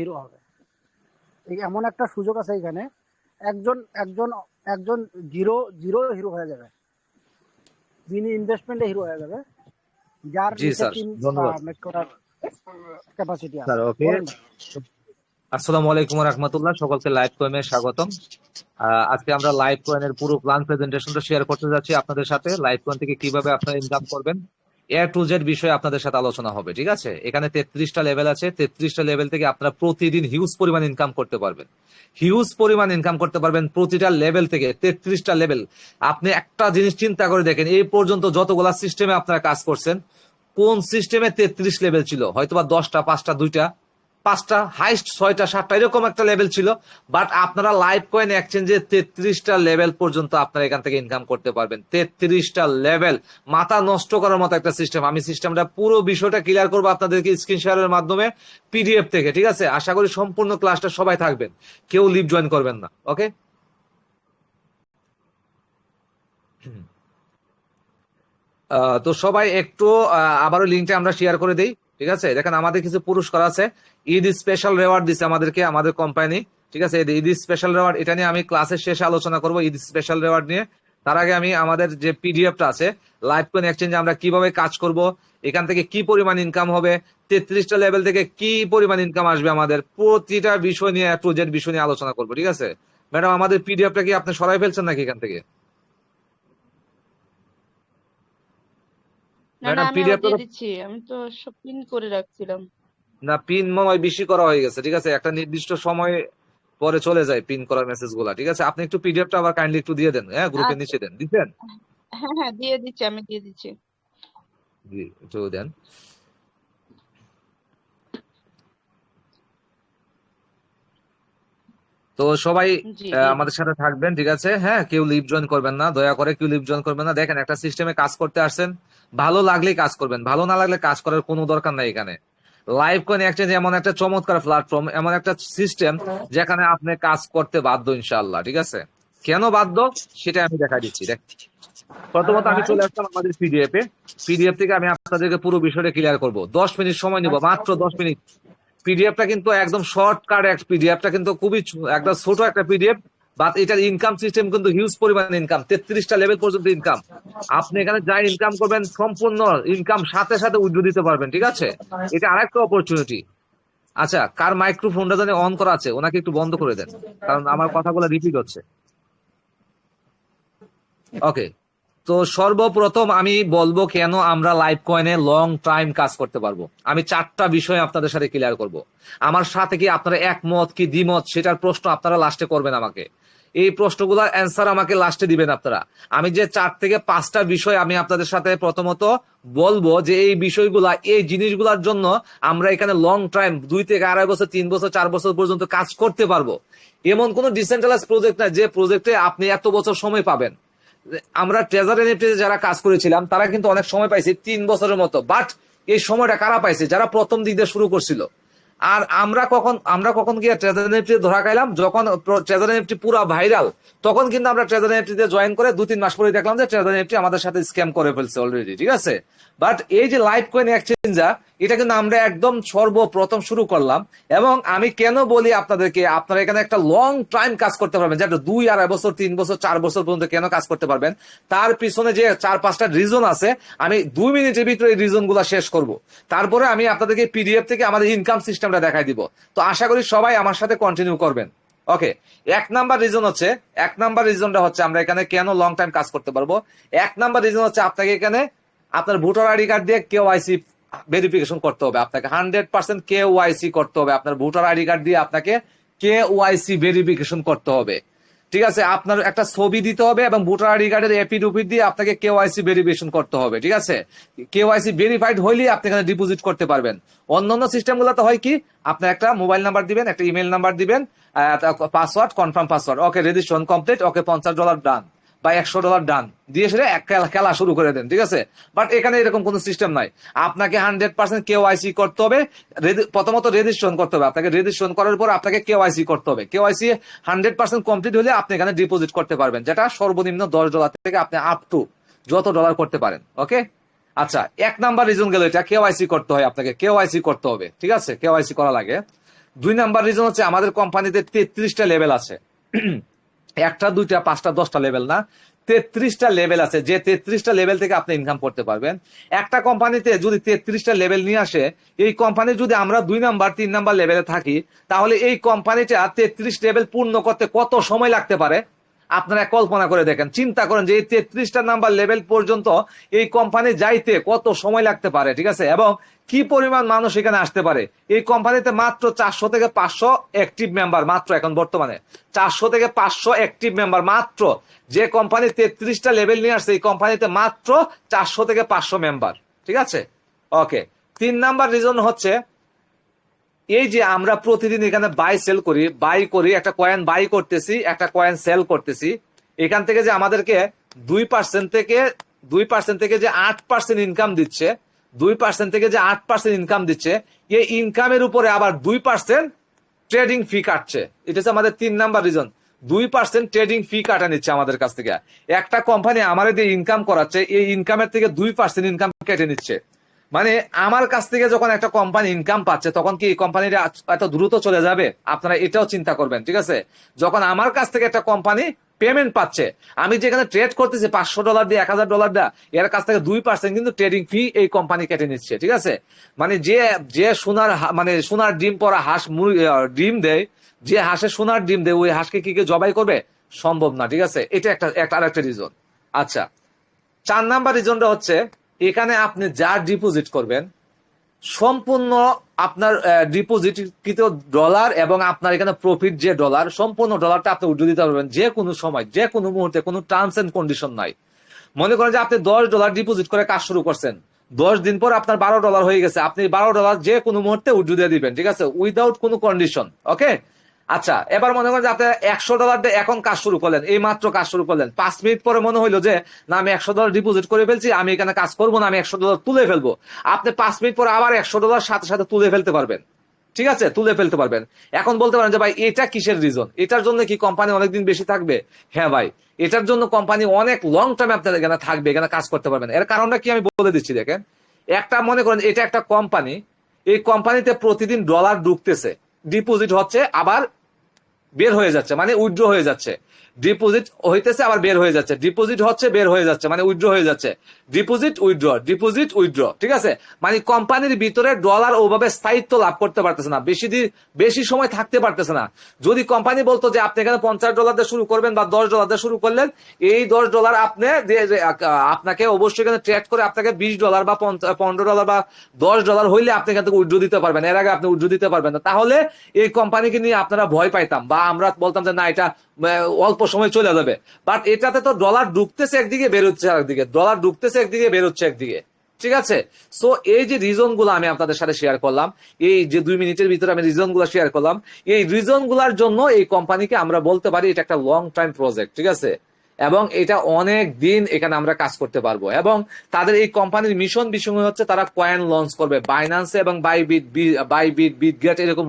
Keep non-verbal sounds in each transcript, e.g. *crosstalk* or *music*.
Hero হবে। এমন একটা সুযোগ আছে এখানে একজন একজন একজন জিরো জিরো হিরো হয়ে যাবে। যিনি ইনভেস্টমেন্টে হিরো হয়ে যাবে যার ক্যাপাসিটি আছে। Sir okay. আসসালামু আলাইকুম রহমতুল্লাহ সকলকে লাইভ কয়েমে স্বাগতম। আজকে আমরা লাইভ কয়েনের পুরো প্ল্যান প্রেজেন্টেশনটা শেয়ার করতে যাচ্ছি আপনাদের সাথে। লাইভ কয়েন থেকে কীভাবে আপনারা ইনকাম করবেন এ টু জেড বিষয়ে আপনাদের সাথে আলোচনা হবে, ঠিক আছে? এখানে তেত্রিশটা লেভেল আছে। তেত্রিশটা লেভেল থেকে আপনারা প্রতিদিন হিউজ পরিমাণ ইনকাম করতে পারবেন। হিউজ পরিমাণ ইনকাম করতে পারবেন প্রতিটা লেভেল থেকে, তেত্রিশটা লেভেল আপনি একটা জিনিস চিন্তা করে দেখেন, এই পর্যন্ত যতগুলা সিস্টেমে আপনারা কাজ করছেন, কোন সিস্টেমে তেত্রিশ লেভেল ছিল? হয়তোবা দশটা, পাঁচটা, দুইটা। পাঁচটা হাইস্ট ছয়টা, সাতটা, এরকম একটা লেভেল ছিল। বাট আপনারা লাইভ কয়েন এক্সচেঞ্জে তেত্রিশটা লেভেল পর্যন্ত আপনারা এখান থেকে ইনকাম করতে পারবেন। তেত্রিশটা লেভেল মাথা নষ্ট করার মতো একটা সিস্টেম আমি সিস্টেমটা পুরো বিষয়টা ক্লিয়ার করব আপনাদেরকে স্ক্রিন শেয়ারের মাধ্যমে পিডিএফ থেকে, ঠিক আছে? আশা করি সম্পূর্ণ ক্লাসটা সবাই থাকবেন। কেউ লিভ জয়েন করবেন না ওকে তো সবাই একটু আবারও লিঙ্কটা আমরা শেয়ার করে দেই। ঠিক আছে? দেখেন, আমাদের কিছু পুরস্কার আছে। ঈদ স্পেশাল রেওয়ার্ড দিছে আমাদেরকে, আমাদের কোম্পানি ঠিক আছে? ঈদ স্পেশাল রেওয়ার্ড এটা নিয়ে আমি ক্লাসের শেষে আলোচনা করব ঈদ স্পেশাল রেওয়ার্ড নিয়ে। তার আগে আমি আমাদের যে পিডিএফটা আছে লাইভ কোন এক্সচেঞ্জে আমরা কীভাবে কাজ করব, এখান থেকে কি পরিমাণ ইনকাম হবে, তেত্রিশটা লেভেল থেকে কি পরিমাণ ইনকাম আসবে আমাদের, প্রতিটা বিষয় নিয়ে টু জেড বিষয় নিয়ে আলোচনা করব, ঠিক আছে? ম্যাডাম, আমাদের পিডিএফটা কি আপনি সরাই ফেলছেন নাকি এখান থেকে না না ম্যাডাম পিডিএফ দিয়ে দিচ্ছি আমি তো সব পিন করে রাখছিলাম। না পিন মনে হয় বেশি করা হয়ে গেছে ঠিক আছে? একটা নির্দিষ্ট সময় পরে চলে যায় পিন করার মেসেজগুলা ঠিক আছে? আপনি একটু পিডিএফটা আবার কাইন্ডলি একটু দিয়ে দেন হ্যাঁ? গ্রুপে আচ্ছা। নিচে দেন দিচ্ছেন? হ্যাঁ হ্যাঁ দিয়ে দিচ্ছি আমি দিয়ে দিচ্ছি। জি একটু দেন। তো সবাই আমাদের সাথে থাকবেন ঠিক আছে? হ্যাঁ কেউ লিভ জয়েন করবেন না দয়া করে কেউ লিভ জয়েন করবেন না। দেখেন একটা সিস্টেমে কাজ করতে আসছেন ভালো লাগলেই কাজ করবেন ভালো না লাগলে কাজ করার কোনো দরকার নাই এখানে। লাইভ কয়েন এক্সচেঞ্জ এমন একটা চমৎকার প্ল্যাটফর্ম এমন একটা সিস্টেম যেখানে আপনি কাজ করতে বাধ্য ইনশাআল্লাহ ঠিক আছে? কেন বাধ্য? সেটা আমি দেখা দিচ্ছি দেখ। প্রথমত আমি চলে আসলাম আমাদের পিডিএফ এ। পিডিএফ থেকে আমি আপনাদেরকে পুরো বিষয়টা ক্লিয়ার করব। দশ মিনিট সময় নিব মাত্র দশ মিনিট। পিডিএফটা কিন্তু একদম শর্টকাট এক পিডিএফটা কিন্তু খুবই একটা ছোট একটা পিডিএফ বাট এটার ইনকাম সিস্টেম কিন্তু হিউজ পরিমাণ ইনকাম তেত্রিশটা লেভেল পর্যন্ত ইনকাম আপনি এখানে যা ইনকাম করবেন, সম্পূর্ণ ইনকাম সাথে সাথে উইথড্র দিতে পারবেন, ঠিক আছে? এটা আরেকটা অপরচুনিটি আচ্ছা কার মাইক্রোফোনটা জানি অন করা আছে? ওনাকে একটু বন্ধ করে দেন, কারণ আমার কথাগুলো রিপিট হচ্ছে। ওকে তো সর্বপ্রথম আমি বলব কেন আমরা লাইভ কয়েনে লং টাইম কাজ করতে পারব? আমি চারটা বিষয় আপনাদের সাথে ক্লিয়ার করব। আমার সাথে কি আপনারা একমত কি দ্বিমত? সেটার প্রশ্ন আপনারা লাস্টে করবেন আমাকে। এই প্রশ্নগুলোর অ্যান্সার আমাকে লাস্টে দিবেন আপনারা। আমি যে চার থেকে পাঁচটা বিষয় আমি আপনাদের সাথে প্রথমত বলব যে এই বিষয়গুলা, এই জিনিসগুলোর জন্য আমরা এখানে লং টাইম দুই থেকে আড়াই বছর, তিন বছর, চার বছর পর্যন্ত কাজ করতে পারব। এমন কোন ডিসেন্ট্রালাইজ প্রজেক্ট না যে প্রজেক্টে আপনি এত বছর সময় পাবেন। আমরা ট্রেজার এনএফটিতে যারা কাজ করেছিলাম, তারা কিন্তু অনেক সময় পাইছে, তিন বছরের মতো। বাট এই সময়টা কারা পাইছে? যারা প্রথম দিক দিয়ে শুরু করছিল। আর আমরা কখন আমরা কখন গিয়ে ট্রেজার এনএফটি ধরা খাইলাম? যখন ট্রেজার এনএফটি পুরো ভাইরাল তখন কিন্তু আমরা ট্রেজার এনএফটিতে জয়েন করে দু তিন মাস পরে দেখলাম যে ট্রেজার এনএফটি আমাদের সাথে স্ক্যাম করে ফেলছে অলরেডি ঠিক আছে? বাট এই যে লাইভ কয়েন এক্সচেঞ্জার এটা কিন্তু আমরা একদম সর্বপ্রথম শুরু করলাম। এবং আমি কেন বলি আপনাদেরকে, আপনারা এখানে একটা লং টাইম কাজ করতে পারবেন যেটা দুই আড়াই বছর, তিন বছর, চার বছর পর্যন্ত কেন কাজ করতে পারবেন, তার পিছনে যে চার পাঁচটা রিজন আছে, আমি দুই মিনিটের ভিতরে এই রিজনগুলা শেষ করব। তারপরে আমি আপনাদেরকে পিডিএফ থেকে আমাদের ইনকাম সিস্টেমটা দেখাই দিব। তো আশা করি সবাই আমার সাথে কন্টিনিউ করবেন। ওকে এক নাম্বার রিজন হচ্ছে, এক নাম্বার রিজনটা হচ্ছে আমরা এখানে কেন লং টাইম কাজ করতে পারব? এক নাম্বার রিজন হচ্ছে আপনাকে এখানে আপনার ভোটার আইডি কার্ড দিয়ে কেউ আইসি ভেরিফিকেশন করতে হবে আপনাকে। হান্ড্রেড পার্সেন্ট কে ওয়াইসি করতে হবে। আপনার ভোটার আইডি কার্ড দিয়ে আপনাকে কে ওয়াইসি ভেরিফিকেশন করতে হবে। ঠিক আছে? আপনার একটা ছবি দিতে হবে এবং ভোটার আইডি কার্ডের এপিডুপিট দিয়ে আপনাকে কে ওয়াইসি ভেরিফিকেশন করতে হবে। ঠিক আছে? কে ওয়াইসি ভেরিফাইড হইলেই আপনি এখানে ডিপোজিট করতে পারবেন। অন্যান্য সিস্টেমগুলোতে হয় কি? আপনার একটা মোবাইল নাম্বার দিবেন, একটা ইমেল নাম্বার দিবেন password confirm password okay registration complete okay পঞ্চাশ ডলার ডান বা একশো ডলার ডান দিয়ে সেটা এক খেলা- শুরু করে দেন, ঠিক আছে? বাট এখানে এরকম কোনো সিস্টেম নাই। আপনাকে হান্ড্রেড পার্সেন্ট কেউ আইসি করতে হবে। প্রথমত রেজিস্ট্রেশন করতে হবে। আপনাকে রেজিস্ট্রেশন করার পর আপনাকে কেউ আইসি করতে হবে। কেউ আইসি হান্ড্রেড পার্সেন্ট কমপ্লিট হলে আপনি এখানে ডিপোজিট করতে পারবেন, যেটা সর্বনিম্ন দশ ডলার থেকে আপনি আপ টু যত ডলার করতে পারেন ওকে আচ্ছা এক নাম্বার রিজন গেল এটা। কেওয়াইসি করতে হয় আপনাকে। কেওয়াইসি করতে হবে, ঠিক আছে? কেওয়াইসি করা লাগে দুই নাম্বার রিজন হচ্ছে আমাদের কোম্পানিতে তেত্রিশটা লেভেল আছে। একটা, দুইটা, পাঁচটা, দশটা লেভেল না, তেত্রিশটা লেভেল আছে। যে তেত্রিশটা লেভেল থেকে আপনি ইনকাম করতে পারবেন। একটা কোম্পানিতে যদি তেত্রিশটা লেভেল নিয়ে আসে, এই কোম্পানি যদি আমরা দুই নাম্বার তিন নাম্বার লেভেলে থাকি, তাহলে এই কোম্পানিটা তেত্রিশ লেভেল পূর্ণ করতে কত সময় লাগতে পারে? আপনারা কল্পনা করে দেখেন। চিন্তা করেন যে এই তেত্রিশটা নাম্বার লেভেল পর্যন্ত এই কোম্পানি যাইতে কত সময় লাগতে পারে, ঠিক আছে? এবং কি পরিমাণ মানুষ এখানে আসতে পারে? এই কোম্পানিতে মাত্র চারশো থেকে পাঁচশো অ্যাক্টিভ মেম্বার মাত্র এখন বর্তমানে। চারশো থেকে পাঁচশো অ্যাক্টিভ মেম্বার মাত্র। যে কোম্পানি তেত্রিশটা লেভেল নিয়ে আসছে, এই কোম্পানিতে মাত্র চারশো থেকে পাঁচশো মেম্বার ঠিক আছে? ওকে তিন নাম্বার রিজন হচ্ছে এই যে আমরা প্রতিদিন এখানে বাই সেল করি বাই করি, একটা কয়েন বাই করতেছি, একটা কয়েন সেল করতেছি, এখান থেকে যে আমাদেরকে দুই পার্সেন্ট থেকে, দুই পার্সেন্ট থেকে যে আট পার্সেন্ট ইনকাম দিচ্ছে, দুই পার্সেন্ট থেকে যে আট পার্সেন্ট ইনকাম দিচ্ছে, এই ইনকামের উপরে আবার দুই পার্সেন্ট ট্রেডিং ফি কাটছে। এটা হচ্ছে আমাদের তিন নাম্বার রিজন দুই পার্সেন্ট ট্রেডিং ফি কাটা নিচ্ছে আমাদের কাছ থেকে। একটা কোম্পানি আমাদের যে ইনকাম করাচ্ছে, এই ইনকামের থেকে দুই পার্সেন্ট ইনকাম কেটে নিচ্ছে। মানে আমার কাছ থেকে যখন একটা কোম্পানি ইনকাম পাচ্ছে, তখন কি কোম্পানিটা এত দ্রুত চলে যাবে? আপনারা এটাও চিন্তা করবেন, ঠিক আছে? যখন আমার কাছ থেকে একটা কোম্পানি পেমেন্ট পাচ্ছে, আমি যেখানে ট্রেড করতেছি, পাঁচশো ডলার দিয়ে, এক হাজার ডলার দেয়, এর কাছ থেকে দুই পার্সেন্ট কিন্তু ট্রেডিং ফি এই কোম্পানি কেটে নিচ্ছে, ঠিক আছে? মানে যে যে সোনার মানে সোনার ডিম পরা হাঁস ডিম দেয়, যে হাঁসে সোনার ডিম দেয়, ওই হাঁসকে কি কেউ জবাই করবে? সম্ভব না, ঠিক আছে? এটা একটা একটা, আরেকটা রিজন আচ্ছা চার নাম্বার রিজনটা হচ্ছে এখানে আপনি যা ডিপোজিট করবেন, সম্পূর্ণ আপনার ডিপোজিট কৃত ডলার এবং আপনার এখানে প্রফিট যে ডলার সম্পূর্ণ ডলারটা আপনি উঠে দিতে পারবেন যে কোনো সময়, যে কোনো মুহূর্তে, কোনো টার্মস এন্ড কন্ডিশন নাই। মনে করেন যে আপনি দশ ডলার ডিপোজিট করে কাজ শুরু করছেন। দশ দিন পর আপনার বারো ডলার হয়ে গেছে। আপনি বারো ডলার যে কোনো মুহূর্তে উঠে দিয়ে দিবেন, ঠিক আছে? উইদাউট কোনো কন্ডিশন ওকে আচ্ছা এবার মনে করেন যে আপনি একশো ডলার দিয়ে এখন কাজ শুরু করলেন, এই মাত্র কাজ শুরু করলেন। পাঁচ মিনিট পরে মনে হইল যে, না, আমি একশো ডলার ডিপোজিট করে ফেলছি, আমি এখানে কাজ করব না, আমি একশো ডলার তুলে ফেলব। আপনি পাঁচ মিনিট পরে আবার একশো ডলার সাথে সাথে তুলে ফেলতে পারবেন। ঠিক আছে? তুলে ফেলতে পারবেন। এখন বলতে পারেন যে, ভাই, এটা কিসের রিজন এটার জন্য কি কোম্পানি অনেকদিন বেশি থাকবে? হ্যাঁ ভাই, এটার জন্য কোম্পানি অনেক লং টাইম আপনার এখানে থাকবে, এখানে কাজ করতে পারবেন। এর কারণটা কি আমি বলে দিচ্ছি, দেখেন। একটা মনে করেন, এটা একটা কোম্পানি এই কোম্পানিতে প্রতিদিন ডলার ঢুকতেছে। ডিপোজিট হচ্ছে আবার বের হয়ে যাচ্ছে মানে উইড্র হয়ে যাচ্ছে। ডিপোজিট হইতেছে, আবার বের হয়ে যাচ্ছে। ডিপোজিট হচ্ছে, বের হয়ে যাচ্ছে মানে উইথড্র হয়ে যাচ্ছে। ডিপোজিট উইথড্র ডিপোজিট উইথড্র ঠিক আছে? মানে কোম্পানির ভিতরে ডলার ওভাবে স্থায়িত্ব লাভ করতে পারতেছে না, বেশি দিন বেশি সময় থাকতে পারতেছে না। যদি কোম্পানি বলতো যে, আপনি এখানে পঞ্চাশ ডলার দিয়ে শুরু করবেন বা দশ ডলার দিয়ে শুরু করলেন, এই দশ ডলার আপনি আপনাকে অবশ্যই এখানে ট্রেড করে আপনাকে বিশ ডলার বা পনেরো ডলার বা দশ ডলার হইলে আপনি এখান থেকে উইথড্র দিতে পারবেন। এর আগে আপনি উইথড্র দিতে পারবেন না। তাহলে এই কোম্পানিকে নিয়ে আপনারা ভয় পাইতাম বা আমরা বলতাম যে, না, এটা অল্প সময় চলে যাবে। বাট এটাতে তো ডলার ডুবতেছে একদিকে, বেরোচ্ছে একদিকে ডলার ডুবতেছে একদিকে, বেরোচ্ছে একদিকে। ঠিক আছে? সো এই যে রিজনগুলো আমি আপনাদের সাথে শেয়ার করলাম, এই যে দুই মিনিটের ভিতরে আমি রিজনগুলো শেয়ার করলাম, এই রিজনগুলার জন্য এই কোম্পানিকে আমরা বলতে পারি এটা একটা লং টাইম প্রজেক্ট ঠিক আছে? এবং এটা অনেক দিন এখানে আমরা কাজ করতে পারব। এবং তাদের এই কোম্পানির মিশন বিষয় হচ্ছে তারা কয়েন লঞ্চ করবে। বাইন্যান্সে এবং বাইবিট বাইবিট বিটগেট এরকম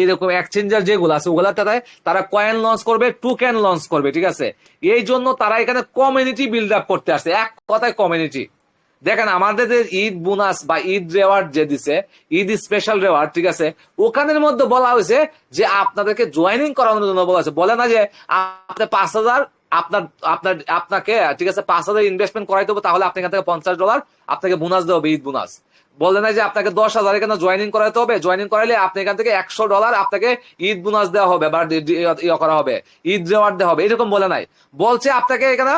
এরকম এক্সচেঞ্জার যেগুলো আছে, ওগুলা তারা তারা কয়েন লঞ্চ করবে টুকেন লঞ্চ করবে, ঠিক আছে? এই জন্য তারা এখানে কমিউনিটি বিল্ড আপ করতে আসছে। এক কথায় কমিউনিটি দেখেন, আমাদের যে ঈদ বোনাস বা ঈদ রেওয়ার্ড যে দিছে, ঈদ স্পেশাল রেওয়ার্ড ঠিক আছে? ওখানের মধ্যে বলা হয়েছে যে আপনাদেরকে জয়েনিং করানোর জন্য বলা হয়েছে। বলে না যে আপনি পাঁচ হাজার আপনার আপনার, আপনাকে, ঠিক আছে, পাঁচ হাজার ইনভেস্টমেন্ট করাই দেবো তাহলে আপনি এখান থেকে পঞ্চাশ ডলার আপনাকে বোনাস ঈদ বোনাস বলে না যে আপনাকে দশ হাজার এখানে জয়নিং করাতে হবে? জয়নিং করাইলে আপনি এখান থেকে একশো ডলার আপনাকে ঈদ বোনাস দেওয়া হবে, বা ইয়ে করা হবে, ঈদ রেওয়ার্ড দেওয়া হবে, এরকম বলে নাই। বলছে আপনাকে এখানে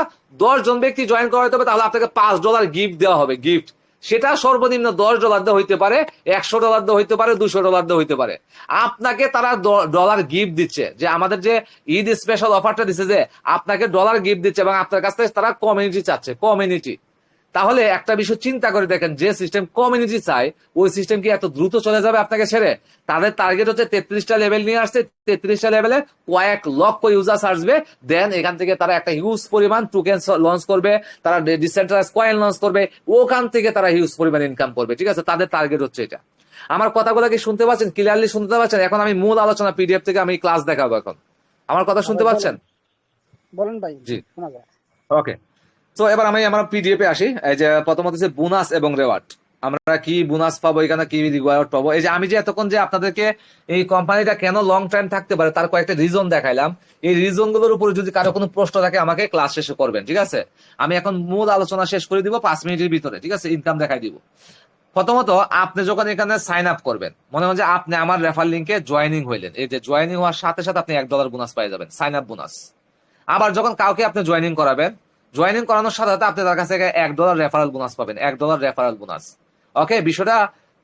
দশ জন ব্যক্তি জয়েন করাতে হবে, তাহলে আপনাকে পাঁচ ডলার গিফট দেওয়া হবে গিফট সেটা সর্বনিম্ন দশ ডলার দিয়ে হইতে পারে, একশো ডলার দিয়ে হইতে পারে দুশো ডলার দিয়ে হইতে পারে। আপনাকে তারা ডলার গিফট দিচ্ছে, যে আমাদের যে ঈদ স্পেশাল অফারটা দিচ্ছে যে আপনাকে ডলার গিফট দিচ্ছে এবং আপনার কাছ থেকে তারা কমিউনিটি চাচ্ছে কমিউনিটি তাহলে একটা বিষয় চিন্তা করে দেখেন যে সিস্টেম কমিউনিটি চায় ওই সিস্টেম কি এত দ্রুত চলে যাবে আপনাকে ছেড়ে? তাদের টার্গেট হচ্ছে তেত্রিশটা লেভেল নিয়ে আসছে তেত্রিশটা লেভেলে কয়েক লক্ষ ইউজার্স আসবে দেন এখান থেকে তারা একটা হিউজ পরিমাণ টোকেন লঞ্চ করবে তারা ডিসেন্ট্রালাইজ কয়েন লঞ্চ করবে ওখান থেকে তারা হিউজ পরিমাণ ইনকাম করবে ঠিক আছে? তাদের টার্গেট হচ্ছে এটা। আমার কথাগুলো কি শুনতে পাচ্ছেন? ক্লিয়ারলি শুনতে পাচ্ছেন? এখন আমি মূল আলোচনা পিডিএফ থেকে আমি ক্লাস দেখাবো এখন। আমার কথা শুনতে পাচ্ছেন? বলেন। ভাই জি। ওকে তো এবার আমি আমার পিডিএফ এ আসি। এই যে প্রথমত হচ্ছে বোনাস এবং রেওয়ার্ড। আমরা কি বোনাস পাবো এখানে, কি রিওয়ার্ড পাবো? এই যে আমি যে এতক্ষণ যে আপনাদেরকে এই কোম্পানিটা কেন লং টাইম থাকতে পারে, তার কয়েকটা রিজন দেখাইলাম। এই রিজনগুলোর উপরে যদি কারও কোনো প্রশ্ন থাকে, আমাকে ক্লাস শেষে করবেন, ঠিক আছে? আমি এখন মূল আলোচনা শেষ করে দিব পাঁচ মিনিটের ভিতরে, ঠিক আছে? ইনকাম দেখাই দিব। প্রথমত, আপনি যখন এখানে সাইন আপ করবেন, মনে হয় যে আপনি আমার রেফার লিঙ্কে জয়েনিং হইলেন। এই যে জয়েনিং হওয়ার সাথে সাথে আপনি এক ডলার বোনাস পাই যাবেন সাইন আপ বোনাস আবার যখন কাউকে আপনি জয়েনিং করাবেন জয়েনিং করানোর সাথে সাথে আপনি তার কাছ এক ডলার রেফারেল বোনাস পাবেন, এক ডলার রেফারেল বোনাস ওকে বিষয়টা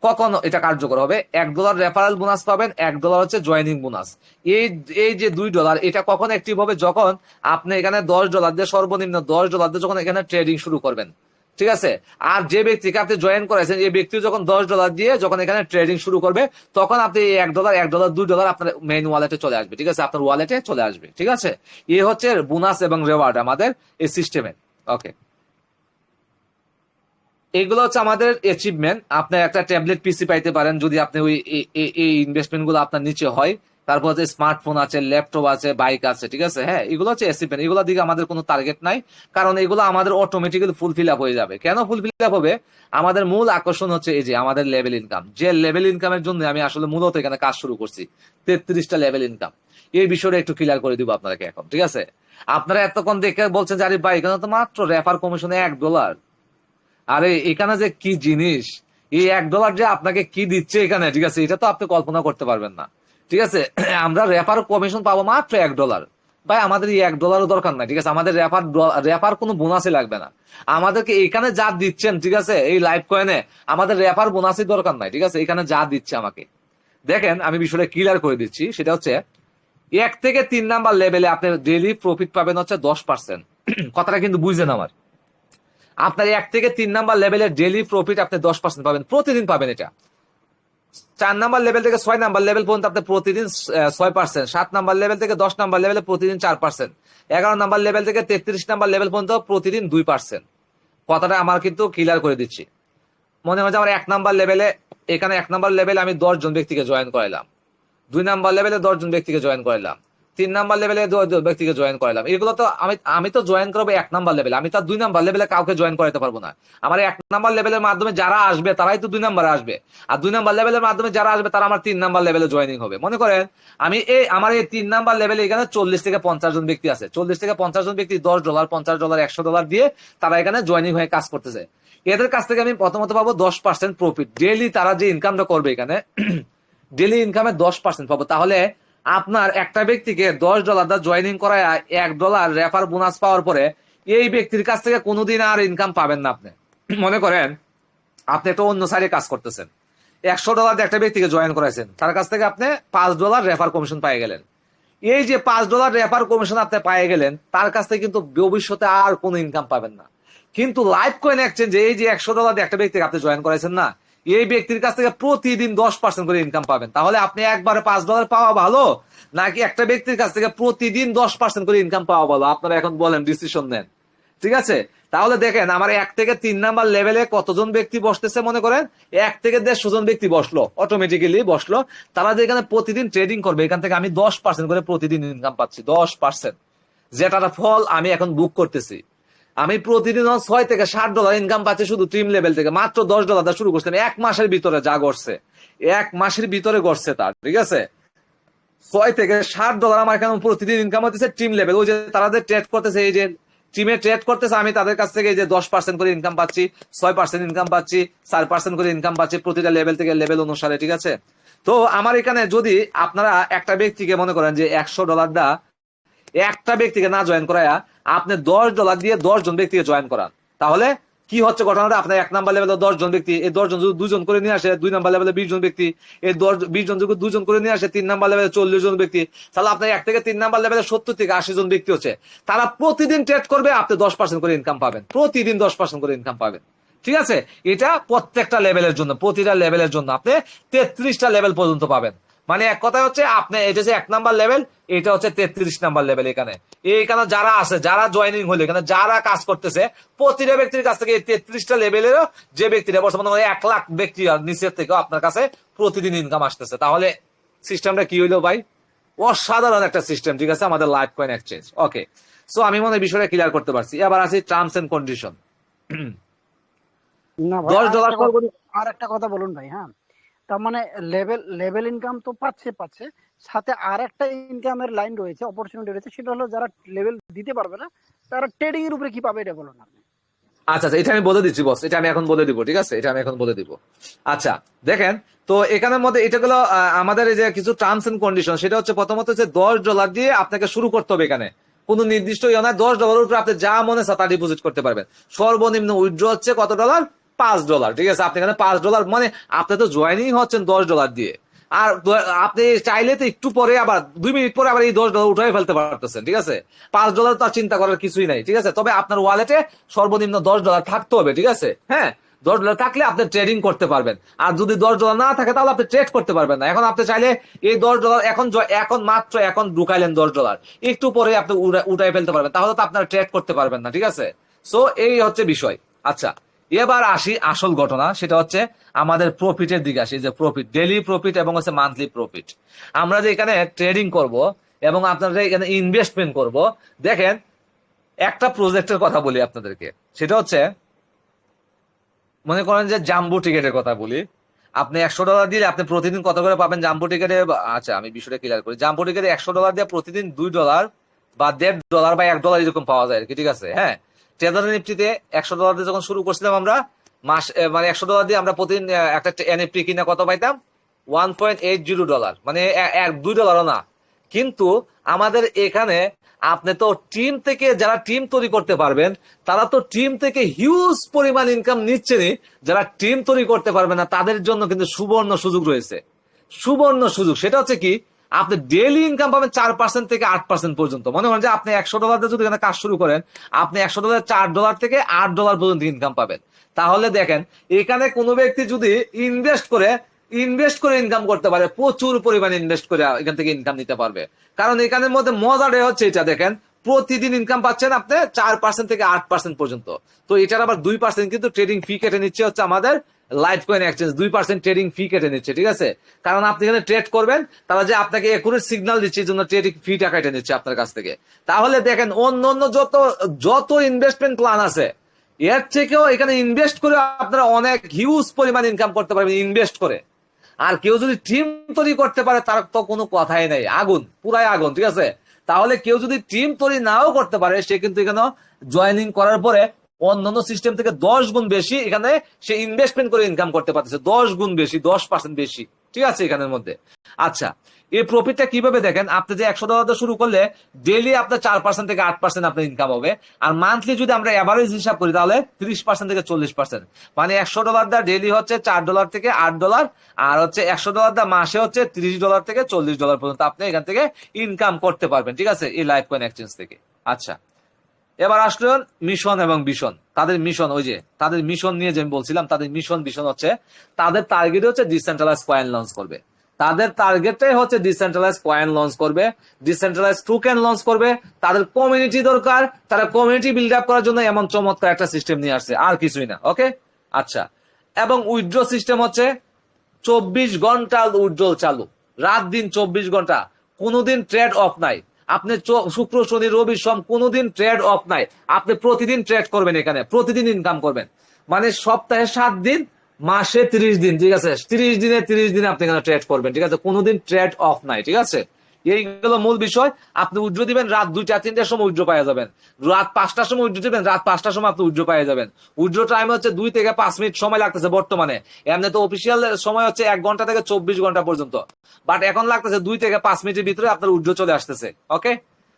কখন এটা কার্যকর হবে? এক ডলার রেফারেল বোনাস পাবেন, এক ডলার হচ্ছে জয়েনিং বোনাস এই এই যে দুই ডলার এটা কখন অ্যাক্টিভ হবে? যখন আপনি এখানে দশ ডলার দিয়ে সর্বনিম্ন দশ ডলার দিয়ে যখন এখানে ট্রেডিং শুরু করবেন। ঠিক আছে? আর যে ব্যক্তিকে আপনি জয়েন করেছেন এই ব্যক্তি যখন দশ ডলার দিয়ে যখন এখানে ট্রেডিং শুরু করবে, তখন আপনি এক ডলার এক ডলার দুই ডলার আপনার মেইন ওয়ালেটে চলে আসবে, ঠিক আছে? আপনার ওয়ালেটে চলে আসবে, ঠিক আছে? এ হচ্ছে বোনাস এবং রেওয়ার্ড আমাদের এই সিস্টেমে ওকে এগুলো হচ্ছে আমাদের অ্যাচিভমেন্ট আপনি একটা ট্যাবলেট পিসি পাইতে পারেন, যদি আপনি ওই এই- ইনভেস্টমেন্টগুলো আপনার নিচে হয়। তারপর হচ্ছে স্মার্টফোন আছে ল্যাপটপ আছে বাইক আছে, ঠিক আছে? হ্যাঁ এগুলো হচ্ছে অ্যাচিভমেন্ট এগুলোর দিকে আমাদের কোনো টার্গেট নাই, কারণ এগুলো আমাদের অটোমেটিক্যালি ফুলফিল আপ হয়ে যাবে। কেন ফুলফিল আপ হবে? আমাদের মূল আকর্ষণ হচ্ছে এই যে আমাদের লেভেল ইনকাম যে লেভেল ইনকামের জন্য আমি আসলে মূলত এখানে কাজ শুরু করছি, তেত্রিশটা লেভেল ইনকাম এই বিষয়টা একটু ক্লিয়ার করে দিব আপনাকে এখন, ঠিক আছে? আপনারা এতক্ষণ দেখে বলছেন যে, আরে ভাই, এখানে তো মাত্র রেফার কমিশনে এক ডলার আরে, এখানে যে কি জিনিস? এই এক ডলার যে আপনাকে কি দিচ্ছে এখানে, ঠিক আছে? এটা তো আপনি কল্পনা করতে পারবেন না। ঠিক আছে? *clears throat* আমরা রেফার কমিশন পাবো মাত্র এক ডলার ভাই, আমাদের এই এক ডলারও দরকার নাই, ঠিক আছে? আমাদের রেফার রেফার কোনো বোনাসই লাগবে না। আমাদেরকে এখানে যা দিচ্ছেন, ঠিক আছে? এই লাইভ কয়েনে আমাদের রেফার বোনাসই দরকার নাই, ঠিক আছে? এখানে যা দিচ্ছে আমাকে। দেখেন, আমি বিষয়টা ক্লিয়ার করে দিচ্ছি। সেটা হচ্ছে, এক থেকে তিন নাম্বার লেভেলে আপনি ডেলি প্রফিট পাবেন হচ্ছে দশ পার্সেন্ট *clears throat* কথাটা কিন্তু বুঝছেন আমার। আপনার এক থেকে তিন নাম্বার লেভেলের ডেলি প্রফিট আপনি দশ পার্সেন্ট পাবেন। প্রতিদিন পাবেন এটা। চার নাম্বার লেভেল থেকে ছয় নাম্বার লেভেল পর্যন্ত আপনি প্রতিদিন ছয় পার্সেন্ট সাত নাম্বার লেভেল থেকে দশ নাম্বার লেভেলে প্রতিদিন চার পার্সেন্ট এগারো নাম্বার লেভেল থেকে তেত্রিশ নাম্বার লেভেল পর্যন্ত প্রতিদিন দুই পার্সেন্ট কথাটা আমার কিন্তু ক্লিয়ার করে দিচ্ছি। মনে হয় যে আমার এক নাম্বার লেভেলে এখানে এক নাম্বার লেভেলে আমি দশজন ব্যক্তিকে জয়েন করাইলাম। দুই নাম্বার লেভেলে দশজন ব্যক্তিকে জয়েন করাইলাম। তিন নাম্বার লেভেলে ব্যক্তিকে জয়েন করাইলাম এগুলো তো আমি আমি তো জয়েন করব এক নাম্বার লেভেলে আমি তার দুই নাম্বার লেভেলে কাউকে জয়েন করাতে পারব না। আমার এক নাম্বার লেভেলের মাধ্যমে যারা আসবে, তারাই তো দুই নাম্বারে আসবে। আর দুই নাম্বার লেভেলের মাধ্যমে যারা আসবে, তারা আমার তিন নাম্বার লেভেলে জয়েনিং হবে। মনে করেন, আমি এই আমার এই তিন নাম্বার লেভেলে এখানে চল্লিশ থেকে পঞ্চাশ জন ব্যক্তি আছে। চল্লিশ থেকে পঞ্চাশ জন ব্যক্তি দশ ডলার পঞ্চাশ ডলার একশো ডলার দিয়ে তারা এখানে জয়েনিং হয়ে কাজ করতেছে। এদের কাছ থেকে আমি প্রথমত পাবো দশ পার্সেন্ট প্রফিট ডেইলি তারা যে ইনকামটা করবে এখানে *clears throat* ডেলি ইনকামে দশ পার্সেন্ট পাবো। তাহলে আপনার একটা ব্যক্তিকে দশ ডলার দা জয়েনিং করায় এক ডলার রেফার বোনাস পাওয়ার পরে এই ব্যক্তির কাছ থেকে কোনোদিন আর ইনকাম পাবেন না আপনি। *clears throat* মনে করেন, আপনি একটা অন্য সাইডে কাজ করতেছেন। একশো ডলার একটা ব্যক্তিকে জয়েন করাইছেন, তার কাছ থেকে আপনি পাঁচ ডলার রেফার কমিশন পেয়ে গেলেন। এই যে পাঁচ ডলার রেফার কমিশন আপনি পেয়ে গেলেন, তার কাছ থেকে কিন্তু ভবিষ্যতে আর কোনো ইনকাম পাবেন না। কিন্তু লাইভ কয়েন এক্সচেঞ্জে এই যে একশো ডলার একটা ব্যক্তিকে আপনি জয়েন করাইছেন না এই ব্যক্তির কাছ থেকে প্রতিদিন দশ পার্সেন্ট করে ইনকাম পাবেন। তাহলে আপনি একবারে পাঁচ ডলার পাওয়া ভালো, নাকি একটা ব্যক্তির কাছ থেকে প্রতিদিন দশ পার্সেন্ট করে ইনকাম পাওয়া ভালো? আপনারা এখন বলেন ডিসিশন নেন। ঠিক আছে? তাহলে দেখেন, আমার এক থেকে তিন নাম্বার লেভেলে কতজন ব্যক্তি বসতেছে মনে করেন? এক থেকে দেড়শো জন ব্যক্তি বসল অটোমেটিক্যালি বসল। তারা যে এখানে প্রতিদিন ট্রেডিং করবে, এখান থেকে আমি দশ পার্সেন্ট করে প্রতিদিন ইনকাম পাচ্ছি, দশ পার্সেন্ট যেটার ফল আমি এখন বুক করতেছি। আমি প্রতিদিন ছয় থেকে ষাট ডলার ইনকাম পাচ্ছি শুধু টিম লেভেল থেকে। মাত্র দশ ডলার শুরু করছিলাম এক মাসের ভিতরে যা করছে এক মাসের ভিতরে করছে তার ঠিক আছে? ছয় থেকে ষাট ডলার আমার এখানে প্রতিদিন ইনকাম হতেছে টিম লেভেল ওই যে তারা ট্রেড করতেছে, এই যে টিমে ট্রেড করতেছে, আমি তাদের কাছ থেকে এই যে দশ পার্সেন্ট করে ইনকাম পাচ্ছি, ছয় পার্সেন্ট ইনকাম পাচ্ছি, চার পার্সেন্ট করে ইনকাম পাচ্ছি প্রতিটা লেভেল থেকে লেভেল অনুসারে, ঠিক আছে? তো আমার এখানে যদি আপনারা একটা ব্যক্তিকে মনে করেন যে একশো ডলার দা একটা ব্যক্তিকে না জয়েন করায়া আপনি দশ ডলার দিয়ে দশ জন ব্যক্তিকে জয়েন করান। তাহলে কি হচ্ছে ঘটনাটা? আপনার এক নাম্বার লেভেলে দশ জন ব্যক্তি, এই দশ জন যদি দুজন করে নিয়ে আসে, দুই নাম্বার লেভেলে বিশ জন ব্যক্তি, এই দশ বিশ জন যদি দুজন করে নিয়ে আসে, তিন নাম্বার লেভেলে চল্লিশ জন ব্যক্তি, তাহলে আপনার এক থেকে তিন নাম্বার লেভেলে সত্তর থেকে আশি জন ব্যক্তি হচ্ছে। তারা প্রতিদিন ট্রেড করবে, আপনি দশ পার্সেন্ট করে ইনকাম পাবেন। প্রতিদিন দশ পার্সেন্ট করে ইনকাম পাবেন। ঠিক আছে? এটা প্রত্যেকটা লেভেলের জন্য, প্রতিটা লেভেলের জন্য আপনি তেত্রিশটা লেভেল পর্যন্ত পাবেন। মানে এক কথা হচ্ছে আপনি এটা যে এক নাম্বার লেভেল এটা হচ্ছে তেত্রিশ নাম্বার লেভেল এখানে। এইখানে যারা আছে যারা জয়েনিং হলো এখানে যারা কাজ করতেছে প্রতিটা ব্যক্তির কাছ থেকে এই তেত্রিশটা লেভেলেরও যে ব্যক্তিরা বর্তমানে এক লাখ ব্যক্তি নিচের থেকেও আপনার কাছে প্রতিদিন ইনকাম আসতেছে। তাহলে সিস্টেমটা কি হইল ভাই? অসাধারণ একটা সিস্টেম ঠিক আছে? আমাদের Life Coin Exchange okay so আমি মনে হয় বিষয়টা ক্লিয়ার করতে পারছি। এবার আসি টার্মস এন্ড কন্ডিশন না ভাই দশ ডলার আর একটা কথা বলুন ভাই হ্যাঁ। তার মানে লেভেল লেভেল ইনকাম তো পাচ্ছে পাচ্ছে। সাথে আর একটা ইনকামের লাইন রয়েছে অপরচুনিটি রয়েছে, সেটা হলো যারা লেভেল দিতে পারবে না, তারা ট্রেডিং এর উপরে কি পাবে এটা বলুন আপনি? আচ্ছা আচ্ছা এটা আমি বলে দিচ্ছি বস এটা আমি এখন বলে দিব, ঠিক আছে? এটা আমি এখন বলে দিব। আচ্ছা দেখেন, তো এখানের মধ্যে এটা গুলো আমাদের যে কিছু টার্মস এন্ড কন্ডিশন সেটা হচ্ছে প্রথমত হচ্ছে দশ ডলার দিয়ে আপনাকে শুরু করতে হবে এখানে। কোনো নির্দিষ্ট ইয়ে নয়, দশ ডলারের উপরে আপনি যা মনে তা ডিপোজিট করতে পারবেন। সর্বনিম্ন উইথড্র হচ্ছে কত ডলার পাঁচ ডলার, ঠিক আছে? আপনি এখানে পাঁচ ডলার মানে আপনি তো জয়েনিং হচ্ছেন দশ ডলার দিয়ে। আর আপনি চাইলে তো একটু পরে আবার, দুই মিনিট পরে আবার এই দশ ডলার উঠাই ফেলতে পারতেছেন, ঠিক আছে? পাঁচ ডলার তো চিন্তা করার কিছুই নাই, ঠিক আছে? তবে আপনার ওয়ালেটে সর্বনিম্ন দশ ডলার থাকতে হবে, ঠিক আছে? হ্যাঁ? দশ ডলার থাকলে আপনি ট্রেডিং করতে পারবেন। আর যদি দশ ডলার না থাকে, তাহলে আপনি ট্রেড করতে পারবেন না। এখন আপনি চাইলে এই দশ ডলার এখন এখন মাত্র এখন ঢুকাইলেন দশ ডলার। একটু পরে আপনি উঠাই ফেলতে পারবেন, তাহলে তো আপনার ট্রেড করতে পারবেন না, ঠিক আছে? সো এই হচ্ছে বিষয়। আচ্ছা। এবার আসি আসল ঘটনা, সেটা হচ্ছে আমাদের প্রফিটের দিকে আসি যে প্রফিট ডেলি প্রফিট এবং হচ্ছে মান্থলি প্রফিট আমরা যে এখানে ট্রেডিং করব এবং আপনারা এখানে ইনভেস্টমেন্ট করব, দেখেন, একটা প্রজেক্টের কথা বলি আপনাদেরকে। সেটা হচ্ছে, মনে করেন যে জাম্বু টিকেটের কথা বলি। আপনি একশো ডলার দিলে আপনি প্রতিদিন কত করে পাবেন জাম্বু টিকেটে আচ্ছা আমি বিষয়টা ক্লিয়ার করি। জাম্বু টিকেটে একশো ডলার দিয়ে প্রতিদিন দুই ডলার বা দেড় ডলার বা এক ডলার এরকম পাওয়া যায় আর কি, ঠিক আছে? হ্যাঁ? ট্রেজার নিফটিতে একশো ডলার দিয়ে যখন শুরু করছিলাম আমরা, মাস মানে একশো ডলার দিয়ে আমরা প্রতিদিন একটা এনএফটি কিনে কত পাইতাম? One point eight zero dollar মানে এক, দুই ডলারও না। কিন্তু আমাদের এখানে আপনি তো টিম থেকে যারা টিম তৈরি করতে পারবেন, তারা তো টিম থেকে হিউজ পরিমাণ ইনকাম নিচ্ছেনই। যারা টিম তৈরি করতে পারবে না, তাদের জন্য কিন্তু সুবর্ণ সুযোগ রয়েছে। সুবর্ণ সুযোগ, সেটা হচ্ছে কি আপনি ডেইলি ইনকাম পাবেন চার পার্সেন্ট থেকে আট পার্সেন্ট পর্যন্ত। মনে করেন যে আপনি একশো ডলার দিয়ে যদি কাজ শুরু করেন, আপনি একশো ডলার চার ডলার থেকে আট ডলার পর্যন্ত ইনকাম পাবেন। তাহলে দেখেন, এখানে কোনো ব্যক্তি যদি ইনভেস্ট করে ইনভেস্ট করে ইনকাম করতে পারে, প্রচুর পরিমাণে ইনভেস্ট করে এখান থেকে ইনকাম নিতে পারবে। কারণ এখানের মধ্যে মজাটা হচ্ছে এটা, দেখেন, প্রতিদিন ইনকাম পাচ্ছেন আপনি চার পার্সেন্ট থেকে আট পার্সেন্ট পর্যন্ত। তো এটার আবার দুই পার্সেন্ট কিন্তু ট্রেডিং ফি কেটে নিচ্ছে হচ্ছে আমাদের লাইফ কয়েন এক্সচেঞ্জ দুই পার্সেন্ট ট্রেডিং ফি কেটে নিচ্ছে, ঠিক আছে? কারণ আপনি এখানে ট্রেড করবেন, তারা যে আপনাকে একুরেট সিগন্যাল দিচ্ছে জন্য ট্রেডিং ফি টাকা কেটে নিচ্ছে আপনার কাছ থেকে। তাহলে দেখেন, অন্য অন্য যত যত ইনভেস্টমেন্ট প্ল্যান আছে, এর থেকেও এখানে ইনভেস্ট করে আপনারা অনেক হিউজ পরিমাণ ইনকাম করতে পারবেন ইনভেস্ট করে। আর কেউ যদি টিম তৈরি করতে পারে, তার তো কোনো কথাই নেই। আগুন, পুরাই আগুন, ঠিক আছে? তাহলে কেউ যদি টিম তৈরি নাও করতে পারে, সে কিন্তু এখানে জয়েনিং করার পরে অন্যান্য সিস্টেম থেকে দশ গুণ বেশি এখানে সে ইনভেস্টমেন্ট করে ইনকাম করতে পারতেছে। দশ গুণ বেশি, দশ পার্সেন্ট বেশি। ঠিক আছে এখানের মধ্যে। আচ্ছা এই প্রফিটটা কীভাবে দেখেন? আপনি যে একশো ডলার শুরু করলে ডেইলি আপনার চার পার্সেন্ট থেকে আট পার্সেন্ট আপনার ইনকাম হবে। আর মান্থলি যদি আমরা অ্যাভারেজ হিসাব করি তাহলে তিরিশ পার্সেন্ট থেকে চল্লিশ পার্সেন্ট মানে একশো ডলার দা ডেইলি হচ্ছে চার ডলার থেকে আট ডলার আর হচ্ছে একশো ডলার দা মাসে হচ্ছে তিরিশ ডলার থেকে চল্লিশ ডলার পর্যন্ত আপনি এখান থেকে ইনকাম করতে পারবেন। ঠিক আছে? এই লাইফ কয়েন এক্সচেঞ্জ থেকে। আচ্ছা। এবার আসলেন মিশন এবং বিশন। তাদের মিশন, ওই যে, তাদের মিশন নিয়ে যে আমি বলছিলাম, তাদের মিশন, বিশন হচ্ছে, তাদের টার্গেট হচ্ছে ডিসেন্ট্রালাইজ কয়েন লঞ্চ করবে। তাদের টার্গেটটাই হচ্ছে ডিসেন্ট্রালাইজ কয়েন লঞ্চ করবে ডিসেন্ট্রালাইজ টোকেন লঞ্চ করবে, তাদের কমিউনিটি দরকার, তারা কমিউনিটি বিল্ড আপ করার জন্য এমন চমৎকার একটা সিস্টেম নিয়ে আসছে, আর কিছুই না ওকে আচ্ছা এবং উইথড্র সিস্টেম হচ্ছে চব্বিশ ঘণ্টা উইথড্রল চালু, রাত দিন চব্বিশ ঘণ্টা, কোনোদিন ট্রেড অফ নাই। আপনি শুক্র, শনি, রবি, সোম কোনোদিন ট্রেড অফ নাই। আপনি প্রতিদিন ট্রেড করবেন এখানে, প্রতিদিন ইনকাম করবেন। মানে সপ্তাহে সাত দিন, মাসে তিরিশ দিন, ঠিক আছে? তিরিশ দিনে তিরিশ দিনে আপনি এখানে ট্রেড করবেন, ঠিক আছে? কোনোদিন ট্রেড অফ নাই, ঠিক আছে? এইগুলো মূল বিষয়, আপনি উজ্জ্ব দিবেন, রাত দুইটা, তিনটার সময় উজ্জ্ব পাওয়া যাবেন। রাত পাঁচটার সময় উজ্জ্ব দিবেন, রাত পাঁচটার সময় আপনি উজ্জ্ব পাওয়া যাবেন। উজ্জ্ব টাইম হচ্ছে দুই থেকে পাঁচ মিনিট সময় লাগতেছে বর্তমানে। এমনি তো অফিসিয়াল সময় হচ্ছে এক ঘণ্টা থেকে চব্বিশ ঘণ্টা পর্যন্ত। বাট এখন লাগতেছে দুই থেকে পাঁচ মিনিটের ভিতরে আপনার উজ্জ্ব চলে আসতেছে ওকে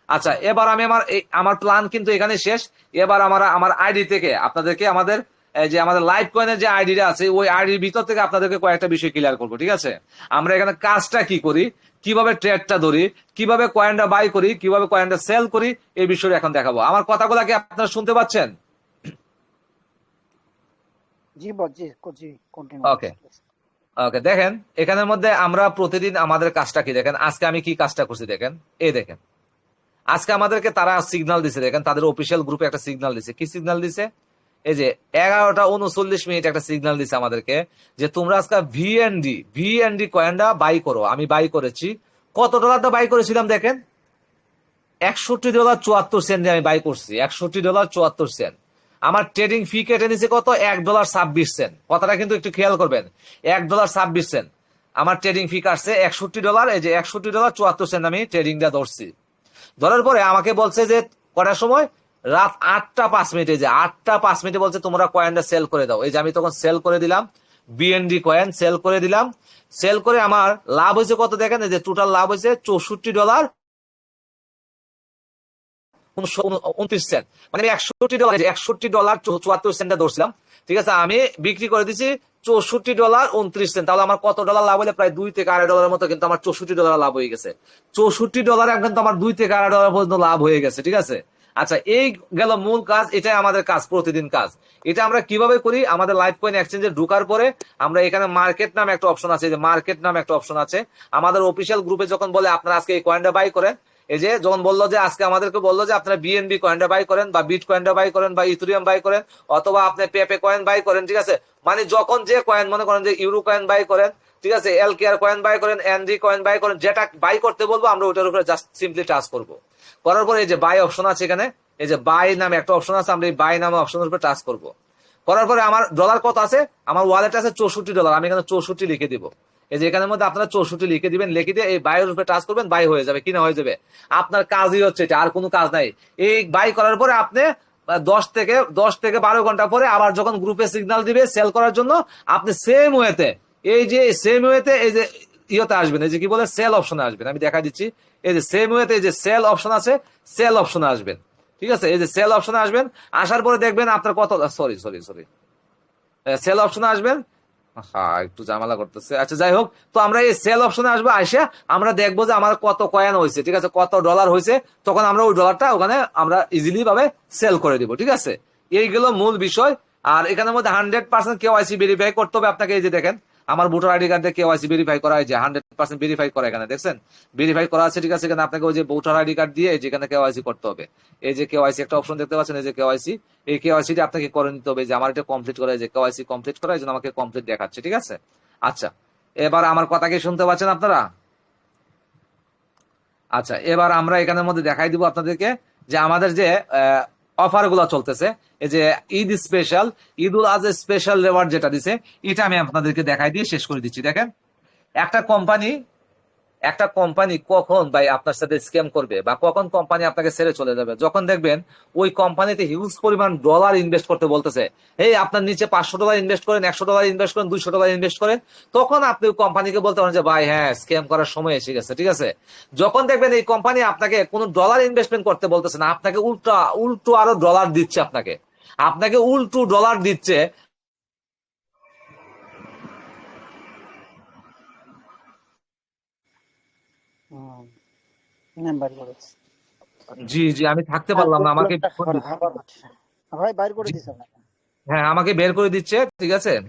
আচ্ছা এবার আমি আমার আমার প্ল্যান কিন্তু এখানে শেষ। এবার আমার আমার আইডি থেকে আপনাদেরকে আমাদের, এই যে আমাদের লাইভ কয়েনের যে আইডিটা আছে, ওই আইডির ভিতর থেকে আপনাদেরকে কয়েকটা বিষয় ক্লিয়ার করব, ঠিক আছে? আমরা এখানে কাজটা কি করি? কীভাবে ট্রেডটা ধরি কীভাবে কয়েনটা বাই করি কীভাবে কয়েনটা সেল করি এই বিষয়টা এখন দেখাবো। আমার কথাগুলো কি আপনারা শুনতে পাচ্ছেন? Okay. ওকে দেখেন এখানের মধ্যে আমরা প্রতিদিন আমাদের কাজটা কি দেখেন? আজকে আমি কি কাজটা করছি দেখেন? এই দেখেন। আজকে আমাদেরকে তারা সিগনাল দিছে দেখেন তাদের অফিসিয়াল গ্রুপে একটা সিগন্যাল দিছে। কি সিগনাল দিছে? এই যে এগারোটা উনচল্লিশ মিনিট একটা সিগন্যাল দিছে আমাদেরকে যে তোমরা আজকে ভিএনডি ভিএনডি কয়েনটা বাই করো। আমি বাই করেছি। কত ডলার ডলারটা বাই করেছিলাম দেখেন? একষট্টি ডলার চুয়াত্তর সেন্ট আমি বাই করছি। একষট্টি ডলার চুয়াত্তর সেন্ট আমার ট্রেডিং ফি কেটে নিছে কত? এক ডলার ছাব্বিশ সেন্ট কথাটা কিন্তু একটু খেয়াল করবেন। এক ডলার ছাব্বিশ সেন্ট আমার ট্রেডিং ফি কাটছে একষট্টি ডলার এই যে একষট্টি ডলার চুয়াত্তর সেন্ট আমি ট্রেডিংটা ধরছি। ধরার পরে আমাকে বলছে যে কটার সময়? রাত আটটা পাঁচ মিনিটে যে আটটা পাঁচ মিনিটে বলছে তোমরা কয়েনটা সেল করে দাও। এই যে আমি তখন সেল করে দিলাম বিএনডি কয়েন সেল করে দিলাম। সেল করে আমার লাভ হয়েছে কত দেখেন? যে টোটাল লাভ হয়েছে চৌষট্টি ডলার উনত্রিশ সেন্ট মানে আমি একষট্টি ডলার একষট্টি ডলার চুয়াত্তর সেন্টে ধরছিলাম। ঠিক আছে, আমি বিক্রি করে দিছি চৌষট্টি ডলার উনত্রিশ সেন্ট তাহলে আমার কত ডলার লাভ হলে? প্রায় দুই থেকে আড়াই ডলার মতো কিন্তু আমার চৌষট্টি ডলার লাভ হয়ে গেছে। চৌষট্টি ডলার এখন আমার দুই থেকে আড়াই ডলার পর্যন্ত লাভ হয়ে গেছে, ঠিক আছে? আচ্ছা এই গেল মূল কাজ, এটাই আমাদের কাজ, প্রতিদিন কাজ। এটা আমরা কীভাবে করি? আমাদের লাইফ কয়েন এক্সচেঞ্জে ঢুকার পরে আমরা এখানে মার্কেট নামে একটা অপশন আছে যে মার্কেট নামে একটা অপশন আছে। আমাদের অফিসিয়াল গ্রুপে যখন বলে আপনারা আজকে এই কয়েনটা বাই করেন, এই যে যখন বলল যে আজকে আমাদেরকে বলল যে আপনারা বিএনবি কয়েনটা বাই করেন বা বিট কয়েনটা বাই করেন বা ইথুরিয়াম বাই করেন, অথবা আপনি পেপে কয়েন বাই করেন, ঠিক আছে? মানে যখন যে কয়েন মনে করেন যে ইউরো কয়েন বাই করেন ঠিক আছে এল কেয়ার কয়েন বাই করেন এনডি কয়েন বাই করেন, যেটা বাই করতে বলব, আমরা ওটার উপরে জাস্ট সিম্পলি টাচ করব। করার পরে এই যে বাই অপশন আছে এখানে, এই যে বাই নামে একটা অপশন আছে, আমরা এই বাই নামে অপশনের উপরে টাচ করব। করার পরে আমার ডলার কত আছে? আমার ওয়ালেট আছে চৌষট্টি ডলার আমি এখানে চৌষট্টি লিখে দিব। এই যে এখানের মধ্যে আপনারা চৌষট্টি লিখে দিবেন, লিখে দিয়ে এই বাইয়ের উপরে টাচ করবেন বাই হয়ে যাবে, কিনা হয়ে যাবে। আপনার কাজই হচ্ছে এটা, আর কোনো কাজ নাই। এই বাই করার পরে আপনি দশ থেকে দশ থেকে বারো ঘণ্টা পরে আবার যখন গ্রুপে সিগন্যাল দিবে সেল করার জন্য, আপনি সেম ওয়েতে এই যে সেম ওয়েতে এই যে ইয়েতে আসবেন, এই যে কি বলে সেল অপশনে আসবেন। আমি দেখা দিচ্ছি, এই যে সেম ওয়েতে এই যে সেল অপশন আছে সেল অপশনে আসবেন। ঠিক আছে? এই যে সেল অপশনে আসবেন, আসার পরে দেখবেন আপনার কত সরি সরি সরি সেল অপশনে আসবেন। হ্যাঁ একটু ঝামেলা করতেছে। আচ্ছা যাই হোক, তো আমরা এই সেল অপশনে আসব আসে আমরা দেখব যে আমার কত কয়েন হয়েছে ঠিক আছে? কত ডলার হয়েছে তখন আমরা ওই ডলারটা ওখানে আমরা ইজিলি ভাবে সেল করে দিব, ঠিক আছে? এইগুলো মূল বিষয়। আর এখানের মধ্যে হান্ড্রেড পার্সেন্ট কেওয়াইসি ভেরিফাই করতে হবে আপনাকে, এই যে দেখেন। আমার ভোটার আইডি কার্ডে কেওয়াইসি ভেরিফাই করা হয়েছে হান্ড্রেড পার্সেন্ট ভেরিফাই করা এখানে, দেখছেন? ভেরিফাই করা আছে, ঠিক আছে? এখানে আপনাকে ওই যে ভোটার আইডি কার্ড দিয়ে যেখানে কেওয়াইসি করতে হবে। এই যে কেওয়াইসি একটা অপশন দেখতে পাচ্ছেন, এই যে কেওয়াইসি এই কেওয়াইসিটা আপনাকে করে নিতে হবে যে আমার এটা কমপ্লিট করা যে কেওয়াইসি কমপ্লিট করা, এই আমাকে কমপ্লিট দেখাচ্ছে, ঠিক আছে? আচ্ছা এবার আমার কথা কি শুনতে পাচ্ছেন আপনারা? আচ্ছা এবার আমরা এখানের মধ্যে দেখাই দিব আপনাদেরকে যে আমাদের যে অফারগুলো চলতেছে। এই যে ঈদ স্পেশাল ঈদ উল আজ স্পেশাল রেওয়ার্ড যেটা দিছে, এটা আমি আপনাদেরকে দেখাই দিয়ে শেষ করে দিচ্ছি। দেখেন, একটা কোম্পানি একটা কোম্পানি কখন ভাই আপনার সাথে স্ক্যাম করবে বা কখন কোম্পানি আপনাকে ছেড়ে চলে যাবে? যখন দেখবেন ওই কোম্পানিতে হিউজ পরিমাণ ডলার ইনভেস্ট করতে বলতেছে। এই আপনার নিচে পাঁচশো ডলার ইনভেস্ট করেন, একশো ডলার ইনভেস্ট করেন, দুইশো ডলার ইনভেস্ট করেন, তখন আপনি ওই কোম্পানিকে বলতে পারেন যে, ভাই হ্যাঁ স্ক্যাম করার সময় এসে গেছে, ঠিক আছে? যখন দেখবেন এই কোম্পানি আপনাকে কোনো ডলার ইনভেস্টমেন্ট করতে বলতেছে না, আপনাকে উল্টো উল্টো আরও ডলার দিচ্ছে আপনাকে। আপনাকে উল্টো ডলার দিচ্ছে নেন করে জি জি আমি থাকতে পারলাম না আমাকে ভাই বাইর করে দিছে হ্যাঁ আমাকে বের করে দিচ্ছে ঠিক আছে?